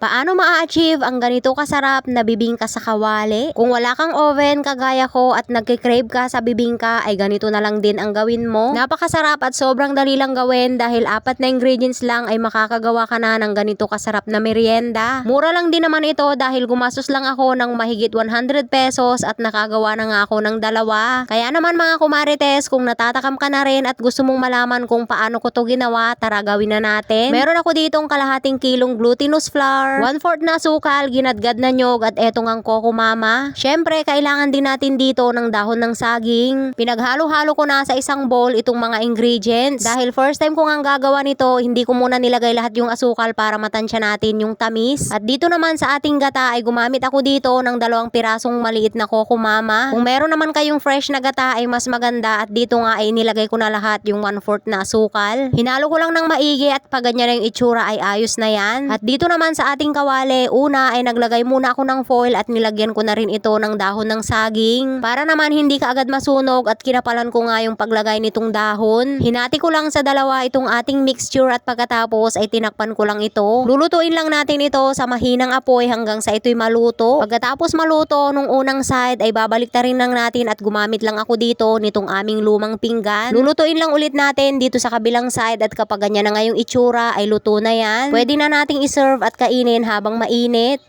Paano ma-achieve ang ganito kasarap na bibingka sa kawali? Kung wala kang oven kagaya ko at nagkikrave ka sa bibingka ay ganito na lang din ang gawin mo. Napakasarap at sobrang dali lang gawin dahil apat na ingredients lang ay makakagawa ka na ng ganito kasarap na merienda. Mura lang din naman ito dahil gumastos lang ako ng mahigit 100 pesos at nakagawa na nga ako ng dalawa. Kaya naman mga kumarites, kung natatakam ka na rin at gusto mong malaman kung paano ko to ginawa, tara gawin na natin. Meron ako ditong kalahating kilong glutinous flour, 1/4 na sukal, ginadgad na nyog at etong ang coco mama. Syempre, kailangan din natin dito ng dahon ng saging. Pinaghalo-halo ko na sa isang bowl itong mga ingredients. Dahil first time ko nga gagawa nito, hindi ko muna nilagay lahat yung asukal para matansya natin yung tamis. At dito naman sa ating gata ay gumamit ako dito ng dalawang pirasong maliit na coco mama. Kung meron naman kayong fresh na gata ay mas maganda at dito nga ay nilagay ko na lahat yung 1/4 na asukal. Hinalo ko lang ng maigi at pag ganyan na yung itsura ay ayos na yan. At dito naman sa ating kawali, una ay naglagay muna ako ng foil at nilagyan ko na rin ito ng dahon ng saging. Para naman hindi ka agad masunog at kinapalan ko nga yung paglagay nitong dahon. Hinati ko lang sa dalawa itong ating mixture at pagkatapos ay tinakpan ko lang ito. Lulutuin lang natin ito sa mahinang apoy hanggang sa ito'y maluto. Pagkatapos maluto, nung unang side ay babalik na rin lang natin at gumamit lang ako dito nitong aming lumang pinggan. Lulutuin lang ulit natin dito sa kabilang side at kapag ganyan na nga yung itsura ay luto na yan. Pwede na nating iserve at kainin habang mainit.